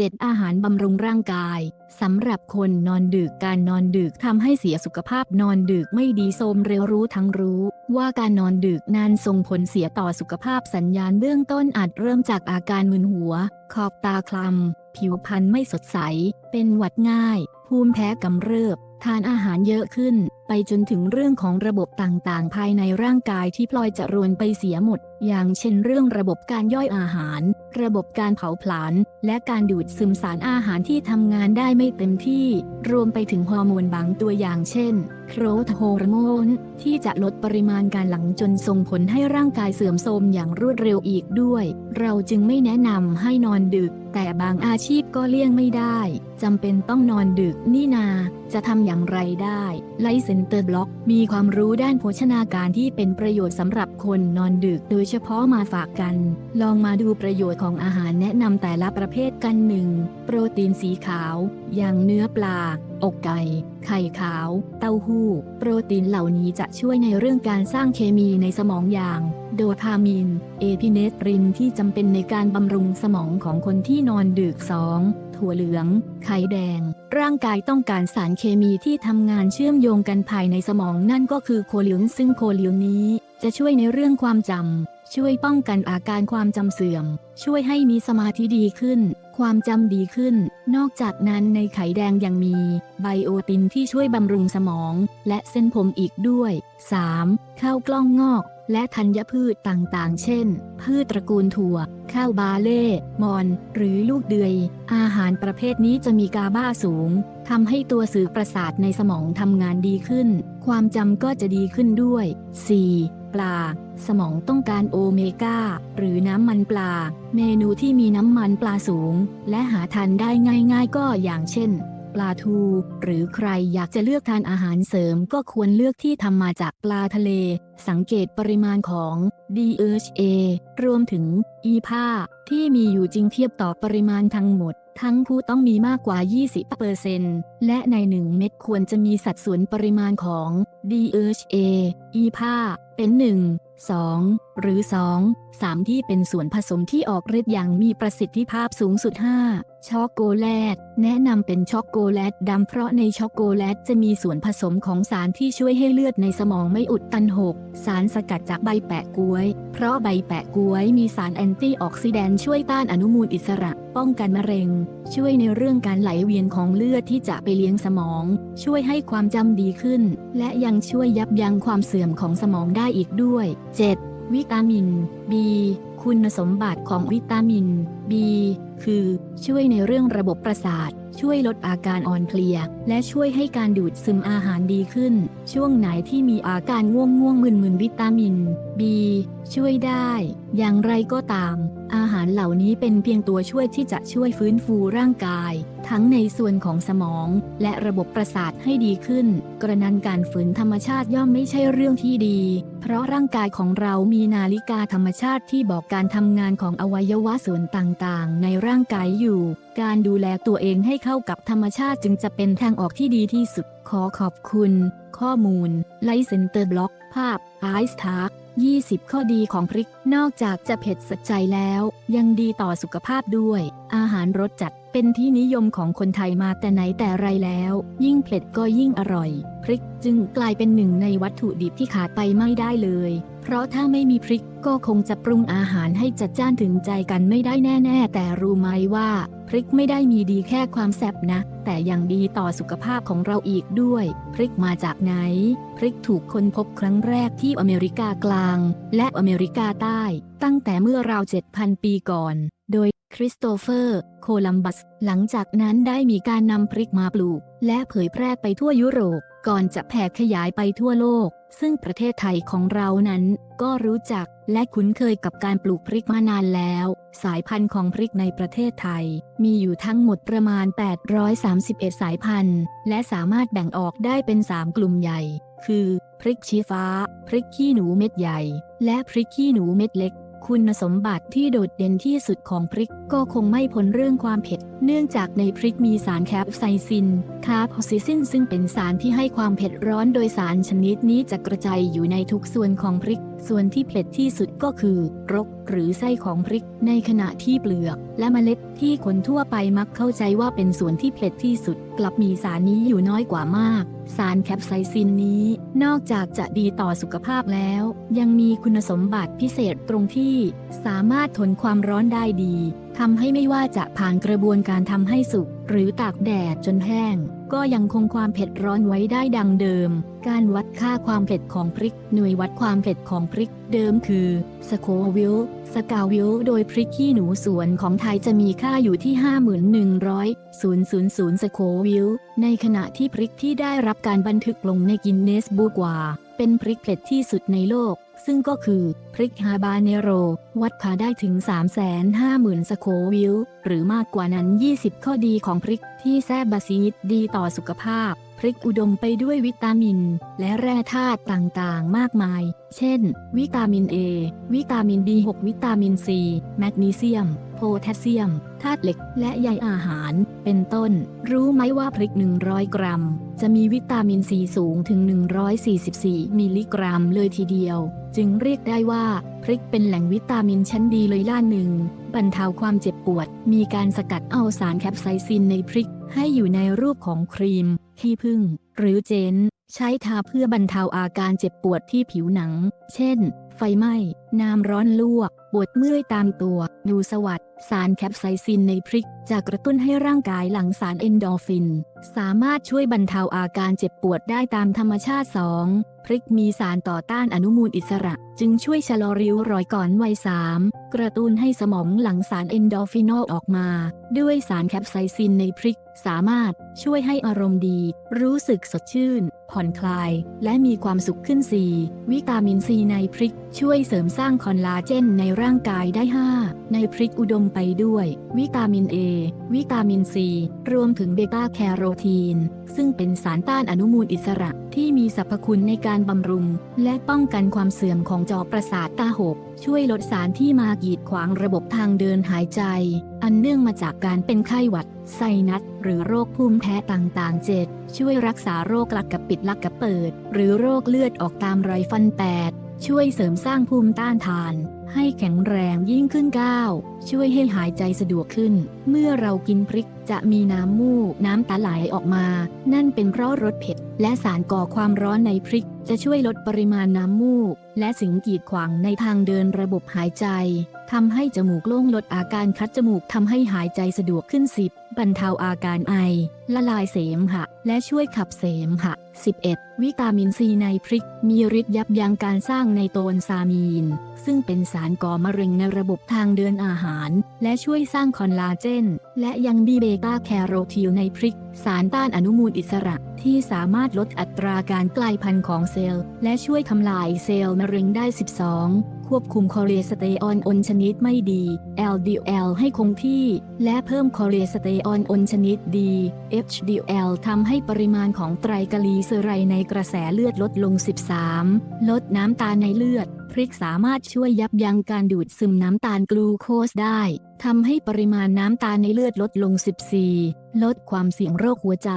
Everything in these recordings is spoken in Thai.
7. อาหารบำรุงร่างกาย สำหรับคนนอนดึกการนอนดึกทำให้เสียสุขภาพนอนดึกไม่ดีโทมเร็วรู้ทั้งรู้ ว่าการนอนดึกนานส่งผลเสียต่อสุขภาพสัญญาณเบื้องต้นอาจเริ่มจากอาการมึนหัว ขอบตาคล้ำผิวพรรณไม่สดใส เป็นหวัดง่าย ภูมิแพ้กำเริบ ทานอาหารเยอะขึ้น ไปจนถึงเรื่องของระบบต่างๆ ภายในร่างกายที่พลอยจะรวนไปเสียหมด อย่างเช่นเรื่องระบบการย่อยอาหาร ระบบการเผาผลาญและการดูดซึมสารอาหารที่ทำงานได้ไม่เต็มที่ รวมไปถึงฮอร์โมนบางตัวอย่างเช่นโครทโฮอร์โมนที่จะลดปริมาณการหลั่งจนส่งผลให้ร่างกายเสื่อมโทรมอย่างรวดเร็วอีกด้วย เราจึงไม่แนะนำให้นอนดึก แต่บางอาชีพก็เลี่ยงไม่ได้จำเป็นต้องนอนดึกนี่นา จะทำอย่างไรได้ ไลเซนเตอร์บล็อก มีความรู้ด้านโภชนาการที่เป็นประโยชน์สำหรับคนนอนดึกโดยเฉพาะมาฝากกัน ลองมาดูประโยชน์ของอาหารแนะนำแต่ละประเภทกันหนึ่งโปรตีนสีขาว อย่างเนื้อปลา อกไก่ ไข่ขาว เต้าหู้ โปรตีนเหล่านี้จะช่วยในเรื่องการสร้างเคมีในสมองอย่าง โดพามีน เอพิเนฟรินที่จำเป็นในการบำรุงสมองของคนที่นอนดึก 2. ถั่วเหลือง ไข่แดง ร่างกายต้องการสารเคมีที่ทำงานเชื่อมโยงกันภายในสมองนั่นก็คือโคลินซึ่งโคลินนี้ จะช่วยในเรื่องความจำ ช่วยป้องกันอาการความจำเสื่อม ช่วยให้มีสมาธิดีขึ้น ความจำดีขึ้น นอกจากนั้นในไข่แดงยังมี ไบโอตินที่ช่วยบำรุงสมอง และเส้นผมอีกด้วย 3. ข้าวกล้องงอก และธัญพืชต่างๆ เช่น พืชตระกูลถั่ว ข้าวบาเล่ มอน หรือลูกเดือย อาหารประเภทนี้จะมีกาบ้าสูงทำให้ตัวสื่อประสาทในสมองทำงานดีขึ้น ความจำก็จะดีขึ้นด้วย 4. ปลา สมองต้องการโอเมก้า หรือน้ำมันปลา เมนูที่มีน้ำมันปลาสูง และหาทานได้ง่าย ๆ ก็อย่างเช่น ปลาทู หรือใครอยากจะเลือกทานอาหารเสริมก็ควรเลือกที่ทำมาจากปลาทะเล สังเกตปริมาณของ DHA รวมถึง EPA ที่มีอยู่จริงเทียบต่อปริมาณทั้งหมด ทั้งคู่ต้องมีมากกว่า 20%และใน 1 เม็ดควรจะมีสัดส่วนปริมาณของ DHA EPA เป็น 1 2 หรือ 2 3 ที่เป็นส่วนผสมที่ออกฤทธิ์อย่างมีประสิทธิภาพสูงสุด 5 ช็อกโกแลต แนะนำเป็นช็อกโกแลตดำเพราะในช็อกโกแลตจะมีส่วนผสมของสารที่ช่วยให้เลือดในสมองไม่อุดตันหกสารสกัดจากใบแปะกล้วย เพราะใบแปะกล้วยมีสารแอนตี้ออกซิแดนต์ช่วยต้านอนุมูลอิสระ ป้องกันมะเร็ง ช่วยในเรื่องการไหลเวียนของเลือดที่จะไปเลี้ยงสมอง ช่วยให้ความจำดีขึ้น และยังช่วยยับยั้งความเสื่อมของสมองได้อีกด้วย 7. วิตามิน B คุณสมบัติของวิตามิน B คือ ช่วยในเรื่องระบบประสาท ช่วยลดอาการอ่อนเพลีย และช่วยให้การดูดซึมอาหารดีขึ้น ช่วงไหนที่มีอาการง่วงง่วงมึนมึนวิตามิน B ช่วยได้ อย่างไรก็ตาม อาหารเหล่านี้เป็นเพียงตัวช่วยที่จะช่วยฟื้นฟูร่างกาย ทั้งในส่วนของสมอง และระบบประสาทให้ดีขึ้น กระนั้นการฝืนธรรมชาติย่อมไม่ใช่เรื่องที่ดี เพราะร่างกายของเรามีนาฬิกาธรรมชาติที่บอกการทำงานของอวัยวะส่วนต่างๆ ในร่างกายอยู่ การดูแลตัวเองให้เข้ากับธรรมชาติจึงจะเป็นทางออกที่ดีที่สุด ขอขอบคุณ ข้อมูลไลเซนเตอร์บล็อก ภาพไอซ์ทาร์ 20 ข้อดีของพริก นอกจากจะเผ็ดสะใจแล้ว ยังดีต่อสุขภาพด้วย อาหารรสจัดเป็นที่นิยมของคนไทยมาแต่ไหนแต่ไรแล้ว ยิ่งเผ็ดก็ยิ่งอร่อย พริกจึงกลายเป็นหนึ่งในวัตถุดิบที่ขาดไปไม่ได้เลย เพราะถ้าไม่มีพริกก็คงจะปรุงอาหารให้จัดจ้านถึงใจกันไม่ได้แน่ ๆ แต่รู้ไหมว่า พริกไม่ได้มีดีแค่ความแซ่บนะ แต่ยังดีต่อสุขภาพของเราอีกด้วย พริกมาจากไหน พริกถูกค้นพบครั้งแรกที่อเมริกากลาง และอเมริกาใต้ ตั้งแต่เมื่อราว7,000 ปีก่อน โดยคริสโตเฟอร์ โคลัมบัส หลังจากนั้นได้มีการนำพริกมาปลูก และเผยแพร่ไปทั่วยุโรป ก่อนจะแผ่ขยายไปทั่วโลก ซึ่งประเทศไทยของเรานั้นก็รู้จักและคุ้นเคยกับการปลูกพริกมานานแล้ว สายพันธุ์ของพริกในประเทศไทย มีอยู่ทั้งหมดประมาณ 831 สายพันธุ์ และสามารถแบ่งออกได้เป็น 3 กลุ่มใหญ่ คือ พริกชี้ฟ้า พริกขี้หนูเม็ดใหญ่ และพริกขี้หนูเม็ดเล็ก คุณสมบัติที่โดดเด่นที่สุดของพริกก็คงไม่พ้นเรื่องความเผ็ด เนื่องจากในพริกมีสารแคปไซซิน คาร์โพซิซินซึ่งเป็นสารที่ให้ความเผ็ดร้อนโดยสารชนิดนี้จะกระจายอยู่ในทุกส่วนของพริก ส่วนที่เผ็ดที่สุดก็คือ รกหรือไส้ของพริก ในขณะที่เปลือก และเมล็ดที่คนทั่วไปมักเข้าใจว่าเป็นส่วนที่เผ็ดที่สุด กลับมีสารนี้อยู่น้อยกว่ามาก สารแคปไซซินนี้ นอกจากจะดีต่อสุขภาพแล้ว ยังมีคุณสมบัติพิเศษตรงที่ สามารถทนความร้อนได้ดีทำให้ไม่ว่าจะผ่านกระบวนการทำให้สุกหรือตากแดดจนแห้ง ก็ยังคงความเผ็ดร้อนไว้ได้ดังเดิม การวัดค่าความเผ็ดของพริก หน่วยวัดความเผ็ดของพริก เดิมคือสโควิลสกาวิลโดยพริกขี้หนูสวนของไทยจะมีค่าอยู่ที่ 5100 000 สโควิลในขณะที่พริกที่ได้รับการบันทึกลงในกินเนสบุ๊กว่า เป็นพริกเผ็ดที่สุดในโลก ซึ่งก็คือพริกฮาบาเนโร วัดค่าได้ถึง 350,000 สโควิล หรือมากกว่านั้น 20 ข้อดีของพริกที่แซบบาซีดดีต่อสุขภาพ พริกอุดมไปด้วยวิตามิน และแร่ธาตุต่างๆ มากมาย เช่น วิตามิน A วิตามิน B6 วิตามิน C แมกนีเซียม โพแทสเซียมธาตุเหล็ก และใยอาหาร เป็นต้น รู้ไหมว่าพริก 100 กรัม จะมีวิตามินซีสูงถึง 144 มิลลิกรัมเลยทีเดียว จึงเรียกได้ว่า พริกเป็นแหล่งวิตามินชั้นดีเลยล่าหนึ่ง บรรเทาความเจ็บปวด มีการสกัดเอาสารแคปไซซินในพริก ให้อยู่ในรูปของครีม ขี้ผึ้งหรือเจน ใช้ทาเพื่อบรรเทาอาการเจ็บปวดที่ผิวหนัง เช่นไฟไหม้ น้ำร้อนลวก ปวดเมื่อยตามตัวนูสวัสดสารแคปไซซินในพริก จะกระตุ้นให้ร่างกายหลั่งสารเอนโดฟิน สามารถช่วยบรรเทาอาการเจ็บปวดได้ตามธรรมชาติ 2. พริกมีสารต่อต้านอนุมูลอิสระ จึงช่วยชะลอริ้วรอยก่อนวัย 3. กระตุ้นให้สมองหลั่งสารเอนโดฟินอลออกมา ด้วยสารแคปไซซินในพริก สามารถช่วยให้อารมณ์ดี รู้สึกสดชื่น ผ่อนคลาย และมีความสุขขึ้น 4. วิตามินซีในพริก ช่วยเสริมสร้างคอลลาเจนในร่างกายได้ 5 ในพริกอุดมไปด้วย วิตามิน A วิตามินซีรวมถึงเบต้าแคโรทีน ซึ่งเป็นสารต้านอนุมูลอิสระที่มีสรรพคุณในการบำรุง และป้องกันความเสื่อมของจอประสาทตาหก ช่วยลดสารที่มากีดขวางระบบทางเดินหายใจ อันเนื่องมาจากการเป็นไข้หวัด ไซนัส หรือโรคภูมิแพ้ต่างๆเจ็ดช่วยรักษาโรคลักกระปิดลักกระเปิด หรือโรคเลือดออกตามรอยฟันแตกช่วยเสริมสร้างภูมิต้านทาน ให้แข็งแรงยิ่งขึ้นก้าวช่วยให้หายใจสะดวกขึ้น เมื่อเรากินพริกจะมีน้ำมูก น้ำตาไหลออกมา นั่นเป็นเพราะรสเผ็ด และสารก่อความร้อนในพริก จะช่วยลดปริมาณน้ำมูก และสิ่งกีดขวางในทางเดินระบบหายใจ ทำให้จมูกโล่งลดอาการคัดจมูกทำให้หายใจสะดวกขึ้น 10 บรรเทาอาการไอ ละลายเสมหะ และช่วยขับเสมหะ 11 วิตามินซีในพริก มีฤทธิ์ยับยั้งการสร้างไนโตรซามีน ซึ่งเป็นสารก่อมะเร็งในระบบทางเดินอาหาร และช่วยสร้างคอลลาเจน และยังบีเบต้าแคโรทีนในพริก สารต้านอนุมูลอิสระที่สามารถลดอัตราการกลายพันธุ์ของเซลล์ และช่วยทำลายเซลล์มะเร็งได้ 12 ควบคุมคอเลสเตอรอลอนชนิดไม่ดี LDL ให้คงที่ และเพิ่มคอเลสเตอรอลอนชนิดดี HDL ทำให้ปริมาณของไตรกลีเซอไรในกระแสเลือดลดลง 13 ลดน้ำตาลในเลือด พริกสามารถช่วยยับยั้งการดูดซึมน้ำตาลกลูโคสได้ทำให้ปริมาณน้ำตาลในเลือดลดลง 14 ลดความเสี่ยงโรคหัวใจ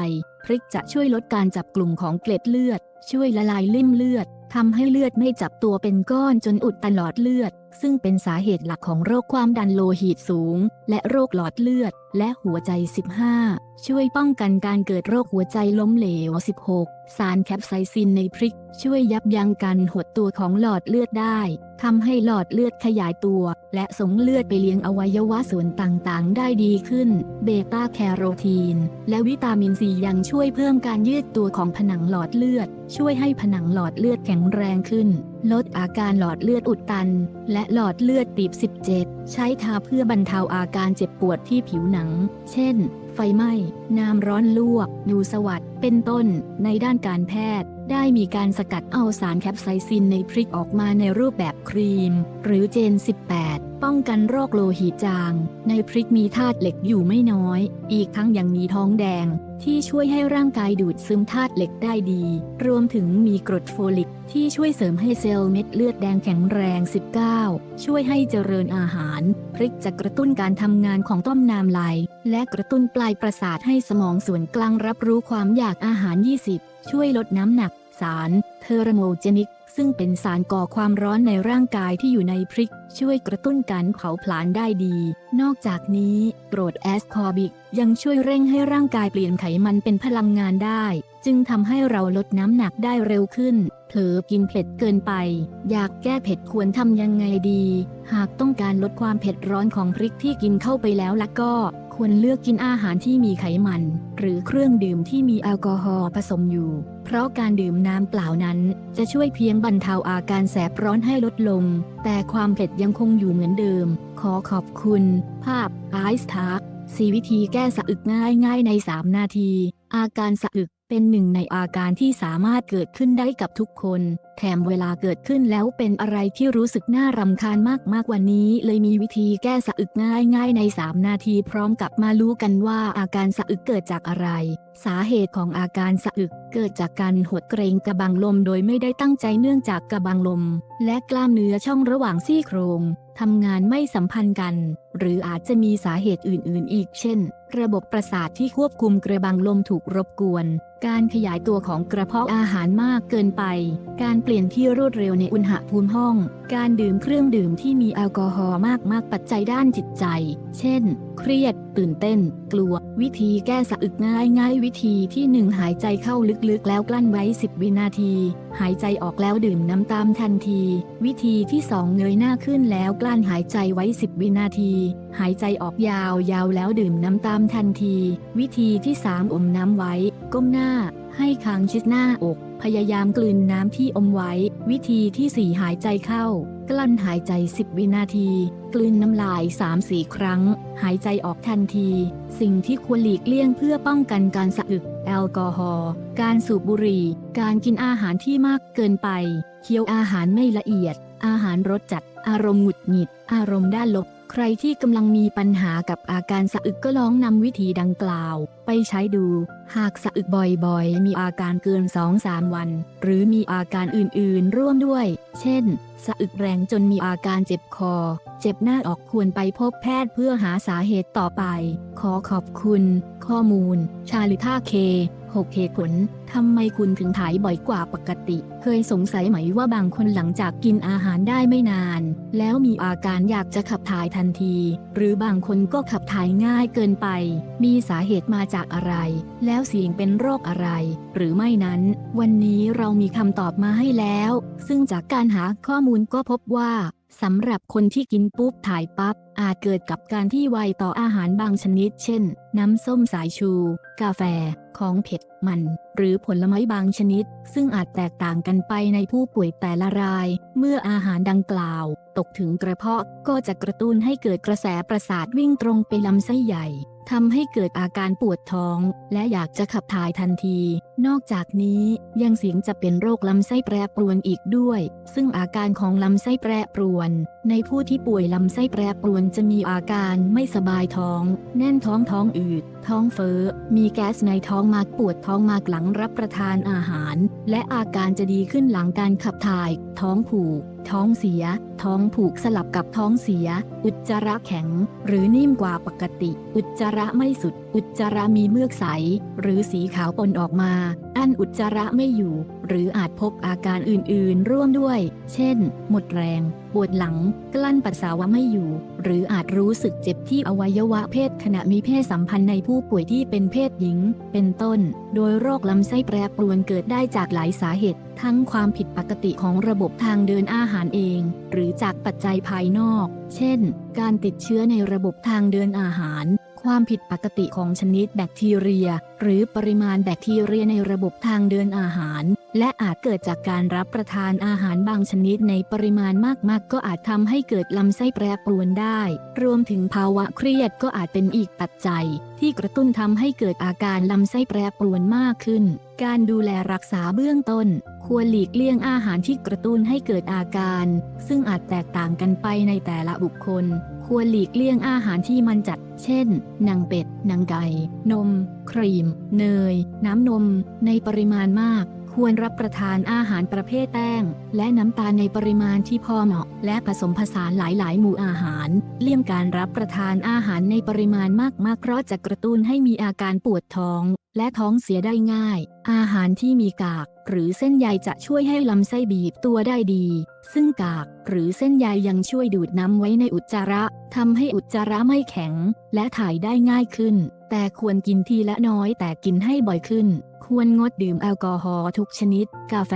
พริกจะช่วยลดการจับกลุ่มของเกล็ดเลือด ช่วยละลายลิ่มเลือด ทำให้เลือดไม่จับตัวเป็นก้อนจนอุดตันหลอดเลือด ซึ่งเป็นสาเหตุหลักของโรคความดันโลหิตสูง และโรคหลอดเลือด และหัวใจ 15 ช่วยป้องกันการเกิดโรคหัวใจล้มเหลว 16 สารแคปไซซินในพริก ช่วยยับยั้งการหดตัวของหลอดเลือดได้ ทำให้หลอดเลือดขยายตัว และส่งเลือดไปเลี้ยงอวัยวะส่วนต่างๆ ได้ดีขึ้น เบต้าแคโรทีน และวิตามินซียังช่วยเพิ่มการยืดตัวของผนังหลอดเลือด ช่วยให้ผนังหลอดเลือดแข็งแรงขึ้น ลดอาการหลอดเลือดอุดตัน และหลอดเลือดตีบ 17 ใช้ทาเพื่อบรรเทาอาการเจ็บปวดที่ผิวหนัง เช่น ไฟไหม้ น้ำร้อนลวกนูสวัสดเป็นต้น ในด้านการแพทย์ ได้มีการสกัดเอาสารแคปไซซินในพริกออกมาในรูปแบบครีม หรือเจน 18 ป้องกันโรคโลหิตจาง ในพริกมีธาตุเหล็กอยู่ไม่น้อย อีกทั้งยังมีท้องแดง ที่ช่วยให้ร่างกายดูดซึมธาตุเหล็กได้ดี รวมถึงมีกรดโฟลิก ที่ช่วยเสริมให้เซลล์เม็ดเลือดแดงแข็งแรง 19 ช่วยให้เจริญอาหาร พริกจะกระตุ้นการทำงานของต้อมน้ำลายและกระตุ้นปลายประสาทให้สมองส่วนกลางรับรู้ความอยากอาหาร 20 ช่วยลดน้ำหนัก สารเทอร์โมเจนิก ซึ่งเป็นสารก่อความร้อนในร่างกายที่อยู่ในพริกช่วยกระตุ้นการเผาผลาญได้ดี นอกจากนี้กรดแอสคอบิกยังช่วยเร่งให้ร่างกายเปลี่ยนไขมันเป็นพลังงานได้ จึงทำให้เราลดน้ำหนักได้เร็วขึ้น เผลอกินเผ็ดเกินไป อยากแก้เผ็ดควรทำยังไงดี หากต้องการลดความเผ็ดร้อนของพริกที่กินเข้าไปแล้วละก็ควรเลือกกินอาหารที่มีไขมัน หรือเครื่องดื่มที่มีแอลกอฮอล์ผสมอยู่ เพราะการดื่มน้ำเปล่านั้น จะช่วยเพียงบรรเทาอาการแสบร้อนให้ลดลง แต่ความเผ็ดยังคงอยู่เหมือนเดิม ขอขอบคุณ ภาพไอซ์ทาร์สีวิธีแก้สะอึกง่ายๆใน 3 นาที อาการสะอึก เป็นหนึ่งในอาการที่สามารถเกิดขึ้นได้กับทุกคน แถมเวลาเกิดขึ้นแล้วเป็นอะไรที่รู้สึกน่ารำคาญมากๆวันนี้ เลยมีวิธีแก้สะอึกง่ายๆใน 3 นาทีพร้อมกับมารู้กันว่าอาการสะอึกเกิดจากอะไร สาเหตุของอาการสะอึกเกิดจากการหดเกรงกระบังลมโดยไม่ได้ตั้งใจเนื่องจากกระบังลม และกล้ามเนื้อช่องระหว่างซี่โครงทำงานไม่สัมพันธ์กัน หรืออาจจะมีสาเหตุอื่นๆ อีก เช่น ระบบประสาทที่ควบคุมกระบังลมถูกรบกวน การขยายตัวของกระเพาะอาหารมากเกินไป การเปลี่ยนที่รวดเร็วในอุณหภูมิห้อง การดื่มเครื่องดื่มที่มีแอลกอฮอล์มากๆปัจจัยด้านจิตใจ เช่น เครียด ตื่นเต้น กลัว วิธีแก้สะอึกง่ายง่ายวิธีที่ 1 หายใจเข้าลึกๆ แล้วกลั้นไว้ 10 วินาที หายใจออกแล้วดื่มน้ำตามทันที วิธีที่ 2 เงยหน้าขึ้นแล้วกลั้นหายใจไว้ 10 วินาที หายใจออกยาวๆแล้วดื่มน้ำตามทันที วิธีที่ 3 อมน้ำไว้ ก้มหน้าให้ค้างชิดหน้าอก พยายามกลืนน้ำที่อมไว้ วิธีที่ 4 หายใจเข้า กลั้นหายใจ 10 วินาที กลืนน้ำลาย 3-4 ครั้ง หายใจออกทันที สิ่งที่ควรหลีกเลี่ยงเพื่อป้องกันการสะอึก แอลกอฮอล์การสูบบุหรี่ การกินอาหารที่มากเกินไป เคี้ยวอาหารไม่ละเอียด อาหารรสจัด อารมณ์หงุดหงิด อารมณ์ด้านลบ ใครที่กำลังมีปัญหากับอาการสะอึกก็ลองนำวิธีดังกล่าว ไปใช้ดู หากสะอึกบ่อยๆ มีอาการเกิน 2-3 วัน หรือมีอาการอื่นๆ ร่วมด้วย เช่น สะอึกแรงจนมีอาการเจ็บคอ เจ็บหน้าออกควรไปพบแพทย์เพื่อหาสาเหตุต่อไป ขอขอบคุณ ข้อมูล ชาลิท่าเค หกเหตุผล ทำไมคุณถึงถ่ายบ่อยกว่าปกติ เคยสงสัยไหมว่าบางคนหลังจากกินอาหารได้ไม่นาน แล้วมีอาการอยากจะขับถ่ายทันที หรือบางคนก็ขับถ่ายง่ายเกินไป มีสาเหตุมาจากอะไร แล้วเสี่ยงเป็นโรคอะไร หรือไม่นั้น วันนี้เรามีคำตอบมาให้แล้ว ซึ่งจากการหาข้อมูลก็พบว่าสำหรับคนที่กินปุ๊บถ่ายปั๊บ อาจเกิดกับการที่ไวต่ออาหารบางชนิด เช่น น้ำส้มสายชู กาแฟ ของเผ็ด มัน หรือผลไม้บางชนิด ซึ่งอาจแตกต่างกันไปในผู้ป่วยแต่ละราย เมื่ออาหารดังกล่าว ตกถึงกระเพาะก็จะกระตุ้นให้เกิดกระแสประสาทวิ่งตรงไปลำไส้ใหญ่ ทำให้เกิดอาการปวดท้อง และอยากจะขับถ่ายทันที นอกจากนี้ยังเสี่ยงจะเป็นโรคลำไส้แปรปรวนอีกด้วย ซึ่งอาการของลำไส้แปรปรวน ในผู้ที่ป่วยลำไส้แปรปรวนจะมีอาการไม่สบายท้อง แน่นท้องท้องอืด ท้องเฟ้อ มีแก๊สในท้องมากปวดท้องมากหลังรับประทานอาหาร และอาการจะดีขึ้นหลังการขับถ่าย ท้องผูก ท้องเสีย ท้องผูกสลับกับท้องเสีย อุจจาระแข็ง หรือนิ่มกว่าปกติ อุจจาระไม่สุด อุจจาระมีเมือกใส หรือสีขาวปนออกมา อันอุจจาระไม่อยู่ หรืออาจพบอาการอื่นๆ ร่วมด้วย เช่น หมดแรง ปวดหลัง กลั้นปัสสาวะไม่อยู่ หรืออาจรู้สึกเจ็บที่อวัยวะเพศขณะมีเพศสัมพันธ์ในผู้ป่วยที่เป็นเพศหญิง เป็นต้น โดยโรคลำไส้แปรปรวนเกิดได้จากหลายสาเหตุ ทั้งความผิดปกติของระบบทางเดินอาหารเอง หรือจากปัจจัยภายนอก เช่น การติดเชื้อในระบบทางเดินอาหาร ความผิดปกติของชนิดแบคทีเรีย หรือปริมาณแบคทีเรียในระบบทางเดินอาหาร และอาจเกิดจากการรับประทานอาหารบางชนิดในปริมาณมาก ๆ ก็อาจทำให้เกิดลำไส้แปรปรวนได้ รวมถึงภาวะเครียดก็อาจเป็นอีกปัจจัย ที่กระตุ้นทำให้เกิดอาการลำไส้แปรปรวนมากขึ้นการดูแลรักษาเบื้องต้น ควรหลีกเลี่ยงอาหารที่กระตุ้นให้เกิดอาการ ซึ่งอาจแตกต่างกันไปในแต่ละบุคคล ควรหลีกเลี่ยงอาหารที่มันจัด เช่น หนังเป็ด หนังไก่ นม ครีม เนย น้ำนม ในปริมาณมาก ควรรับประทานอาหารประเภทแป้ง และน้ำตาลในปริมาณที่พอเหมาะ และผสมผสานหลายๆ หมู่อาหาร เลี่ยงการรับประทานอาหารในปริมาณมากๆ เพราะจะกระตุ้นให้มีอาการปวดท้อง และท้องเสียได้ง่าย อาหารที่มีกาก หรือเส้นใยจะช่วยให้ลำไส้บีบตัวได้ดี ซึ่งกาก หรือเส้นใยยังช่วยดูดน้ำไว้ในอุจจาระทำให้อุจจาระไม่แข็ง และถ่ายได้ง่ายขึ้น แต่ควรกินทีละน้อยแต่กินให้บ่อยขึ้น ควรงดดื่มแอลกอฮอล์ทุกชนิด กาแฟ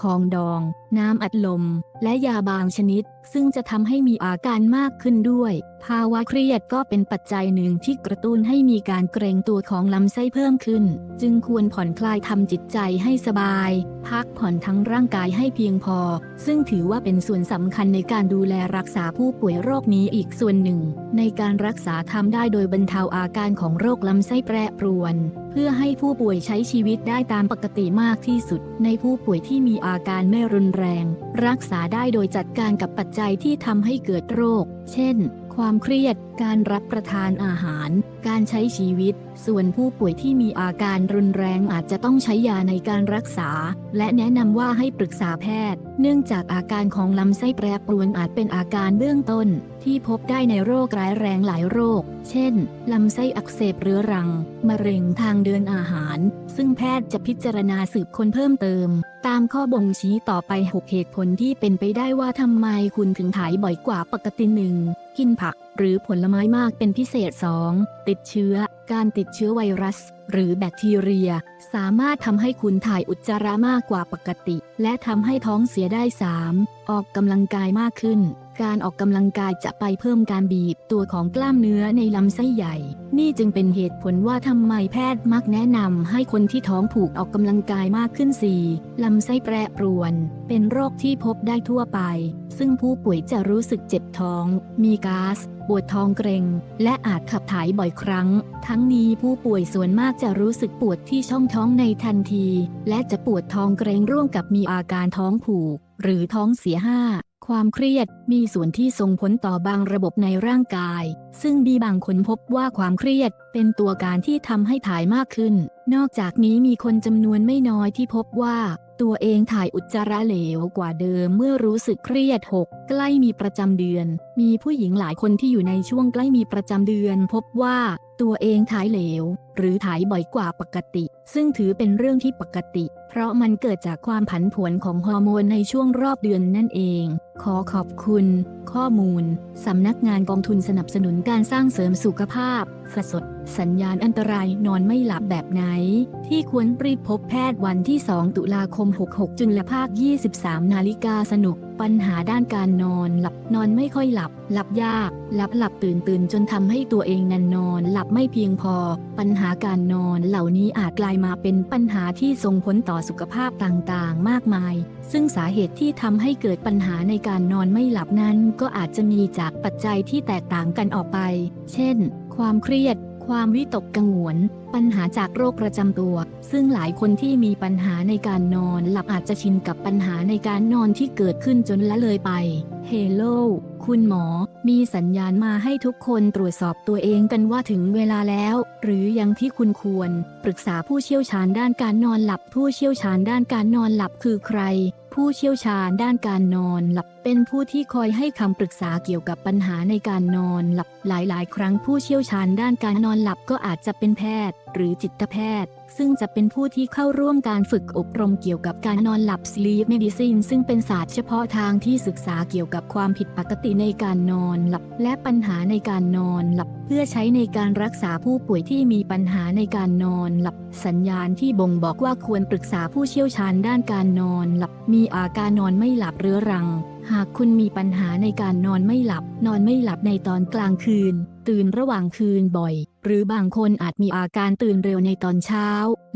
ของดอง น้ำอัดลม และยาบางชนิด ซึ่งจะทำให้มีอาการมากขึ้นด้วย ภาวะเครียดก็เป็นปัจจัยหนึ่งที่กระตุ้นให้มีการเกรงตัวของลำไส้เพิ่มขึ้น จึงควรผ่อนคลายทำจิตใจให้สบาย พักผ่อนทั้งร่างกายให้เพียงพอ ซึ่งถือว่าเป็นส่วนสำคัญในการดูแลรักษาผู้ป่วยโรคนี้อีกส่วนหนึ่ง ในการรักษาทำได้โดยบรรเทาอาการของโรคลำไส้แปรปรวน เพื่อให้ผู้ป่วยใช้ชีวิตได้ตามปกติมากที่สุด ในผู้ป่วยที่มีอาการไม่รุนแรง รักษาได้โดยจัดการกับปัจจัยที่ทำให้เกิดโรค เช่น ความเครียด การรับประทานอาหาร การใช้ชีวิต ส่วนผู้ป่วยที่มีอาการรุนแรงอาจจะต้องใช้ยาในการรักษา และแนะนำว่าให้ปรึกษาแพทย์ เนื่องจากอาการของลำไส้แปรปรวนอาจเป็นอาการเบื้องต้น ที่พบได้ในโรคร้ายแรงหลายโรค เช่น ลำไส้อักเสบเรื้อรัง มะเร็งทางเดินอาหาร ซึ่งแพทย์จะพิจารณาสืบค้นเพิ่มเติม ตามข้อบ่งชี้ต่อไป 6 เหตุผลที่เป็นไปได้ว่าทำไมคุณถึงถ่ายบ่อยกว่าปกติหนึ่งกินผักหรือผลไม้มากเป็นพิเศษ 2. ติดเชื้อ การติดเชื้อไวรัส หรือแบคทีเรีย สามารถทำให้คุณถ่ายอุจจาระมากกว่าปกติ และทำให้ท้องเสียได้ 3. ออกกำลังกายมากขึ้น การออกกำลังกายจะไปเพิ่มการบีบตัวของกล้ามเนื้อในลำไส้ใหญ่ นี่จึงเป็นเหตุผลว่าทำไมแพทย์มักแนะนำให้คนที่ท้องผูกออกกำลังกายมากขึ้น 4. ลำไส้แปรปรวน เป็นโรคที่พบได้ทั่วไป ซึ่งผู้ป่วยจะรู้สึกเจ็บท้อง มีก๊าซปวดท้องเกร็ง และอาจขับถ่ายบ่อยครั้ง ทั้งนี้ผู้ป่วยส่วนมากจะรู้สึกปวดที่ช่องท้องในทันที และจะปวดท้องเกร็งร่วมกับมีอาการท้องผูก หรือท้องเสียห้า ความเครียดมีส่วนที่ส่งผลต่อบางระบบในร่างกาย ซึ่งมีบางคนพบว่าความเครียดเป็นตัวการที่ทำให้ถ่ายมากขึ้น นอกจากนี้มีคนจำนวนไม่น้อยที่พบว่า ตัวเองถ่ายอุจจาระเหลวกว่าเดิมเมื่อรู้สึกเครียด6ใกล้มีประจำเดือน มีผู้หญิงหลายคนที่อยู่ในช่วงใกล้มีประจำเดือน พบว่า ตัวเองถ่ายเหลว หรือถ่ายบ่อยกว่าปกติ ซึ่งถือเป็นเรื่องที่ปกติ เพราะมันเกิดจากความผันผวนของฮอร์โมนในช่วงรอบเดือนนั่นเอง ขอขอบคุณ ข้อมูล สำนักงานกองทุนสนับสนุนการสร้างเสริมสุขภาพ สสด สัญญาณอันตรายนอนไม่หลับแบบไหน ที่ควรรีบพบแพทย์วันที่ 2 ตุลาคม 66 จุลภาค 23 นาฬิกาสนุก ปัญหาด้านการนอนหลับนอนไม่ค่อยหลับ หลับยาก หลับหลับตื่นตื่นจนทำให้ตัวเองนันนอน หลับไม่เพียงพอ ปัญหาการนอนเหล่านี้อาจกลายมาเป็นปัญหาที่ส่งผลต่อสุขภาพต่างๆ มากมายซึ่งสาเหตุที่ทำให้เกิดปัญหาในการนอนไม่หลับนั้น ก็อาจจะมีจากปัจจัยที่แตกต่างกันออกไป เช่น ความเครียด ความวิตกกังวล ปัญหาจากโรคประจำตัว ซึ่งหลายคนที่มีปัญหาในการนอนหลับอาจจะชินกับปัญหาในการนอนที่เกิดขึ้นจนละเลยไปเฮลโลคุณหมอ มีสัญญาณมาให้ทุกคนตรวจสอบตัวเองกันว่าถึงเวลาแล้ว หรือยังที่คุณควร ปรึกษาผู้เชี่ยวชาญด้านการนอนหลับ ผู้เชี่ยวชาญด้านการนอนหลับคือใคร ผู้เชี่ยวชาญด้านการนอนหลับ เป็นผู้ที่คอยให้คำปรึกษาเกี่ยวกับปัญหาในการนอนหลับ หลาย ๆ ครั้งผู้เชี่ยวชาญด้านการนอนหลับก็อาจจะเป็นแพทย์ หรือจิตแพทย์ ซึ่งจะเป็นผู้ที่เข้าร่วมการฝึกอบรมเกี่ยวกับการนอนหลับ sleep medicine ซึ่งเป็นศาสตร์เฉพาะทางที่ศึกษาเกี่ยวกับความผิดปกติในการนอนหลับ และปัญหาในการนอนหลับ เพื่อใช้ในการรักษาผู้ป่วยที่มีปัญหาในการนอนหลับ สัญญาณที่บ่งบอกว่าควรปรึกษาผู้เชี่ยวชาญด้านการนอนหลับ มีอาการนอนไม่หลับเรื้อรัง หากคุณมีปัญหาในการนอนไม่หลับ นอนไม่หลับในตอนกลางคืน ตื่นระหว่างคืนบ่อย หรือบางคนอาจมีอาการตื่นเร็วในตอนเช้า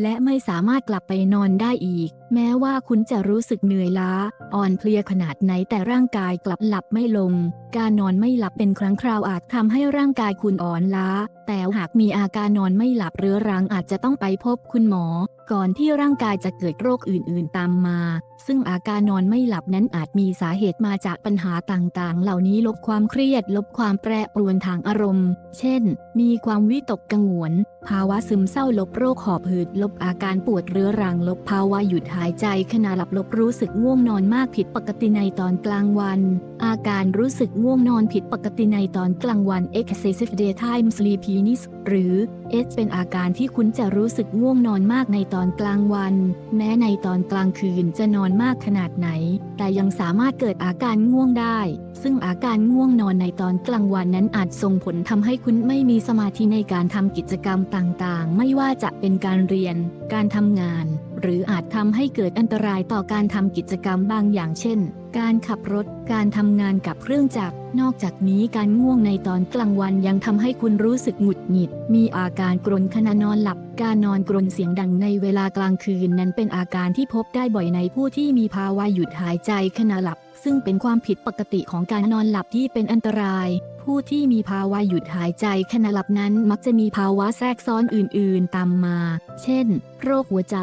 และไม่สามารถกลับไปนอนได้อีก แม้ว่าคุณจะรู้สึกเหนื่อยล้า อ่อนเพลียขนาดไหนแต่ร่างกายกลับหลับไม่ลง การนอนไม่หลับเป็นครั้งคราวอาจทำให้ร่างกายคุณอ่อนล้า แต่หากมีอาการนอนไม่หลับเรื้อรังอาจจะต้องไปพบคุณหมอก่อนที่ร่างกายจะเกิดโรคอื่นๆตามมา ซึ่งอาการนอนไม่หลับนั้นอาจมีสาเหตุมาจากปัญหาต่างๆ เหล่านี้ลบความเครียด ลบความแปรปรวนทางอารมณ์ เช่น มีความวิตกกังวล ภาวะซึมเศร้าลบโรคหอบหืด ลบอาการปวดเรื้อรัง ลบภาวะหยุดหายใจขณะหลับลบรู้สึกง่วงนอนมากผิดปกติในตอนกลางวัน อาการรู้สึกง่วงนอนผิดปกติในตอนกลางวัน excessive daytime sleepiness หรือ H เป็นอาการที่คุณจะรู้สึกง่วงนอนมากในตอนกลางวัน แม้ในตอนกลางคืนจะนอนมากขนาดไหน แต่ยังสามารถเกิดอาการง่วงได้ ซึ่งอาการง่วงนอนในตอนกลางวันนั้นอาจส่งผลทำให้คุณไม่มีสมาธิในการทำกิจกรรมต่างๆ ไม่ว่าจะเป็นการเรียน การทำงาน หรืออาจทำให้เกิดอันตรายต่อการทำกิจกรรมบางอย่างเช่น การขับรถ การทำงานกับเครื่องจักร นอกจากนี้การง่วงในตอนกลางวันยังทำให้คุณรู้สึกหงุดหงิด มีอาการกรนขณะนอนหลับ การนอนกรนเสียงดังในเวลากลางคืนนั้นเป็นอาการที่พบได้บ่อยในผู้ที่มีภาวะหยุดหายใจขณะหลับ ซึ่งเป็นความผิดปกติของการนอนหลับที่เป็นอันตราย ผู้ที่มีภาวะหยุดหายใจขณะหลับนั้นมักจะมีภาวะแทรกซ้อนอื่น ๆ ตามมา เช่น โรคหัวใจ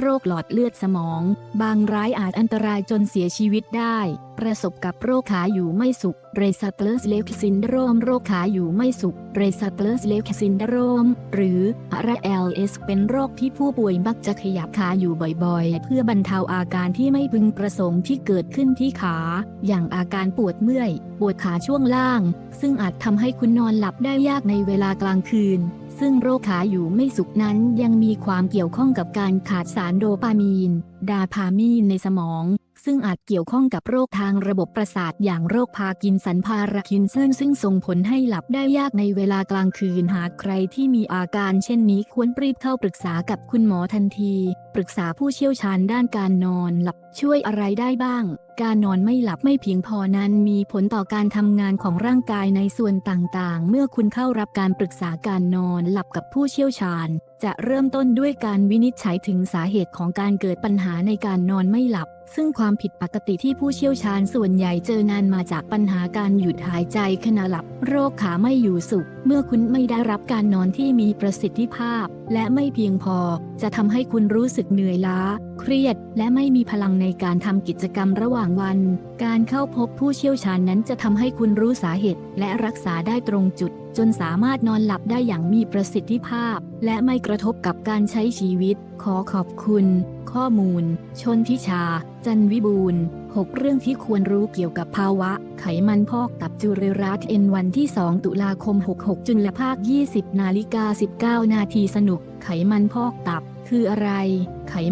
โรคหลอดเลือดสมอง บางร้ายอาจอันตรายจนเสียชีวิตได้ ประสบกับโรคขาอยู่ไม่สุข r e s t l e s s leg syndrome โรคขาอยู่ไม่สุข r e s t l e s s leg syndrome หรือ RLS เป็นโรคที่ผู้ป่วยมักจะขยับขาอยู่บ่อย ๆ เพื่อบรรเทาอาการที่ไม่พึงประสงค์ที่เกิดขึ้นที่ขา อย่างอาการปวดเมื่อย ปวดขาช่วงล่างซึ่งึ่งอาจทำให้คุณนอนหลับได้ยากในเวลากลางคืน ซึ่งโรคขาอยู่ไม่สุขนั้นยังมีความเกี่ยวข้องกับการขาดสารโดปามีน ดาพามีนในสมอง ซึ่งอาจเกี่ยวข้องกับโรคทางระบบประสาทอย่างโรคพากินสันพาราคินเซนซึ่งส่งผลให้หลับได้ยากในเวลากลางคืนหากใครที่มีอาการเช่นนี้ควรรีบเข้าปรึกษากับคุณหมอทันที ปรึกษาผู้เชี่ยวชาญด้านการนอนหลับช่วยอะไรได้บ้าง การนอนไม่หลับไม่เพียงพอนั้นมีผลต่อการทำงานของร่างกายในส่วนต่างๆ เมื่อคุณเข้ารับการปรึกษาการนอนหลับกับผู้เชี่ยวชาญ จะเริ่มต้นด้วยการวินิจฉัยถึงสาเหตุของการเกิดปัญหาในการนอนไม่หลับ ซึ่งความผิดปกติที่ผู้เชี่ยวชาญส่วนใหญ่เจอนานมาจากปัญหาการหยุดหายใจขณะหลับ โรคขาไม่อยู่สุข เมื่อคุณไม่ได้รับการนอนที่มีประสิทธิภาพ และไม่เพียงพอ จะทำให้คุณรู้สึกเหนื่อยล้า เครียด และไม่มีพลังในการทำกิจกรรมระหว่างวัน การเข้าพบผู้เชี่ยวชาญนั้นจะทำให้คุณรู้สาเหตุ และรักษาได้ตรงจุด จนสามารถนอนหลับได้อย่างมีประสิทธิภาพ และไม่กระทบกับการใช้ชีวิต ขอขอบคุณ ข้อมูล ชนทิชา จันวิบูล6เรื่องที่ควรรู้เกี่ยวกับภาวะ ไขมันพอกตับจุริรัตเอ็นวันที่ 2 ตุลาคม 66 จุลภาค 20 นาฬิกา 19 นาทีสนุก ไขมันพอกตับ คืออะไร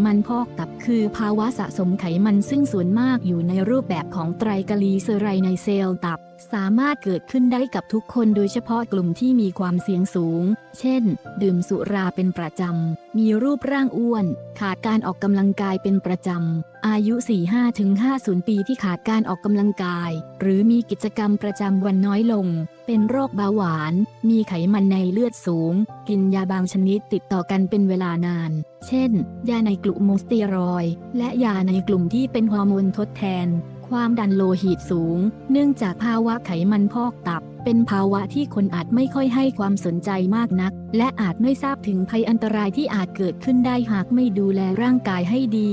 มันพอกตับคือภาวะสะสมไขมันซึ่งส่วนมากอยู่ในรูปแบบของไตรกลีเซอไรด์ในเซลล์ตับ สามารถเกิดขึ้นได้กับทุกคนโดยเฉพาะกลุ่มที่มีความเสี่ยงสูง เช่น ดื่มสุราเป็นประจำ มีรูปร่างอ้วน ขาดการออกกำลังกายเป็นประจำ อายุ 45-50 ปีที่ขาดการออกกำลังกาย หรือมีกิจกรรมประจำวันน้อยลง เป็นโรคเบาหวาน มีไขมันในเลือดสูง กินยาบางชนิดติดต่อกันเป็นเวลานาน เช่น ยาในกลุ่มสเตียรอย และยาในกลุ่มที่เป็นฮอร์โมนทดแทน ความดันโลหิตสูง เนื่องจากภาวะไขมันพอกตับ เป็นภาวะที่คนอาจไม่ค่อยให้ความสนใจมากนัก และอาจไม่ทราบถึงภัยอันตรายที่อาจเกิดขึ้นได้หากไม่ดูแลร่างกายให้ดี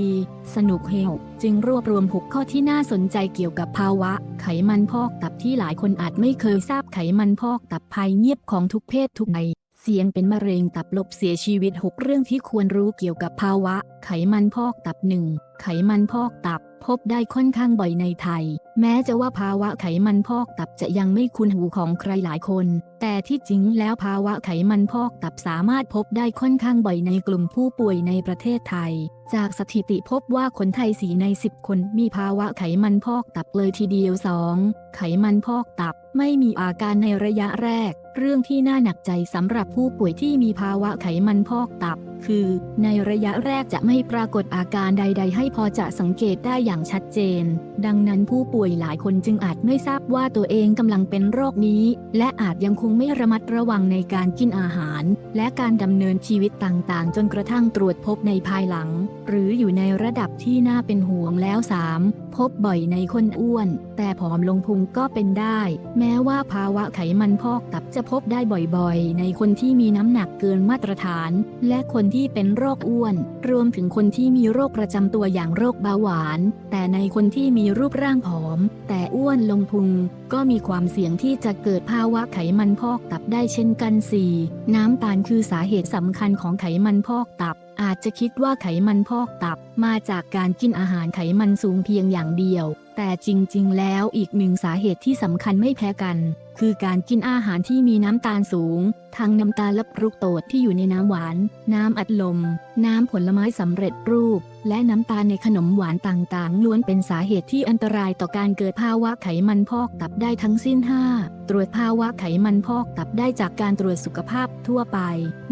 สนุกเฮลจึงรวบรวม 6 ข้อที่น่าสนใจเกี่ยวกับภาวะ ไขมันพอกตับที่หลายคนอาจไม่เคยทราบไขมันพอกตับภัยเงียบของทุกเพศทุกวัย เสี่ยงเป็นมะเร็งตับลบเสียชีวิต 6 เรื่องที่ควรรู้เกี่ยวกับภาวะ ไขมันพอกตับ 1. ไขมันพอกตับ พบได้ค่อนข้างบ่อยในไทย แม้จะว่าภาวะไขมันพอกตับจะยังไม่คุ้นหูของใครหลายคน แต่ที่จริงแล้วภาวะไขมันพอกตับสามารถพบได้ค่อนข้างบ่อยในกลุ่มผู้ป่วยในประเทศไทย จากสถิติพบว่าคนไทยสีใน 10 คนมีภาวะไขมันพอกตับเลยทีเดียว 2. ไขมันพอกตับไม่มีอาการในระยะแรก เรื่องที่น่าหนักใจสำหรับผู้ป่วยที่มีภาวะไขมันพอกตับ คือ ในระยะแรกจะไม่ปรากฏอาการใด ๆ ให้พอจะสังเกตได้อย่างชัดเจน ดังนั้นผู้ป่วยหลายคนจึงอาจไม่ทราบว่าตัวเองกำลังเป็นโรคนี้ และอาจยังคงไม่ระมัดระวังในการกินอาหาร และการดำเนินชีวิตต่างๆ จนกระทั่งตรวจพบในภายหลัง หรืออยู่ในระดับที่น่าเป็นห่วงแล้ว 3. พบบ่อยในคนอ้วน แต่ผอมลงพุงก็เป็นได้ แม้ว่าภาวะไขมันพอกตับจะพบได้บ่อยๆ ในคนที่มีน้ำหนักเกินมาตรฐาน และคนที่เป็นโรคอ้วน รวมถึงคนที่มีโรคประจำตัวอย่างโรคเบาหวาน แต่ในคนที่มีรูปร่างผอม แต่อ้วนลงพุง ก็มีความเสี่ยงที่จะเกิดภาวะไขมันพอกตับได้เช่นกัน 4. น้ำตาลคือสาเหตุสำคัญของไขมันพอกตับ อาจจะคิดว่าไขมันพอกตับมาจากการกินอาหารไขมันสูงเพียงอย่างเดียว แต่จริงๆ แล้วอีกหนึ่งสาเหตุที่สำคัญไม่แพ้กัน คือการกินอาหารที่มีน้ำตาลสูง ทั้งน้ำตาลและฟรุกโตสที่อยู่ในน้ำหวาน น้ำอัดลม น้ำผลไม้สำเร็จรูป และน้ำตาลในขนมหวานต่างๆ ล้วนเป็นสาเหตุที่อันตรายต่อการเกิดภาวะไขมันพอกตับได้ทั้งสิ้น 5 ตรวจภาวะไขมันพอกตับได้จากการตรวจสุขภาพทั่วไป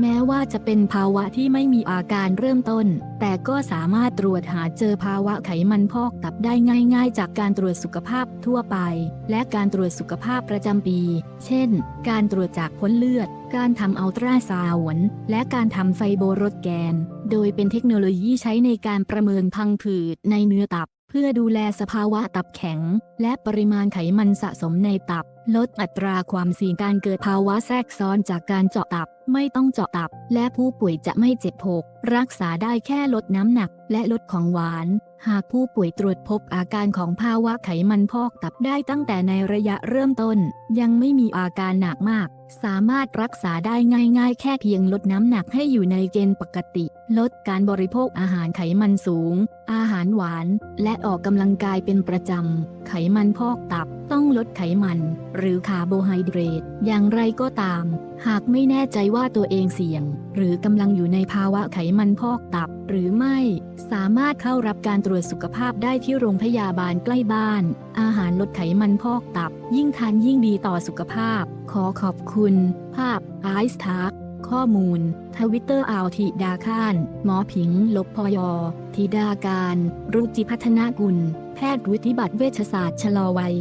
แม้ว่าจะเป็นภาวะที่ไม่มีอาการเริ่มต้น แต่ก็สามารถตรวจหาเจอภาวะไขมันพอกตับได้ง่าย ๆ จากการตรวจสุขภาพทั่วไป และการตรวจสุขภาพประจำปีเช่น การตรวจจากพ้นเลือด การทำอัลตราซาวน์และการทำไฟโบรดแกน โดยเป็นเทคโนโลยีใช้ในการประเมินพังผืดในเนื้อตับ เพื่อดูแลสภาวะตับแข็ง และปริมาณไขมันสะสมในตับ ลดอัตราความเสี่ยงการเกิดภาวะแทรกซ้อนจากการเจาะตับ ไม่ต้องเจาะตับ และผู้ป่วยจะไม่เจ็บหกรักษาได้แค่ลดน้ำหนัก และลดของหวาน หากผู้ป่วยตรวจพบอาการของภาวะไขมันพอกตับได้ตั้งแต่ในระยะเริ่มต้น ยังไม่มีอาการหนักมาก สามารถรักษาได้ง่าย ๆ แค่เพียงลดน้ำหนักให้อยู่ในเกณฑ์ปกติ ลดการบริโภคอาหารไขมันสูง อาหารหวาน และออกกำลังกายเป็นประจำ ไขมันพอกตับ ต้องลดไขมัน หรือคาร์โบไฮเดรต อย่างไรก็ตาม หากไม่แน่ใจว่าตัวเองเสี่ยง หรือกำลังอยู่ในภาวะไขมันพอกตับ หรือไม่ สามารถเข้ารับการตรวจสุขภาพได้ที่โรงพยาบาลใกล้บ้าน อาหารลดไขมันพอกตับ ยิ่งทานยิ่งดีต่อสุขภาพ ขอขอบคุณภาพ ไอซ์ทัก ข้อมูล ทวิตเตอร์อ่าวธิดาข้าน หมอผิง ลบพยอธิดาการ รุจิพัฒนากุล แพทย์วิทยบัตรเวชศาสตร์ชะลอวัย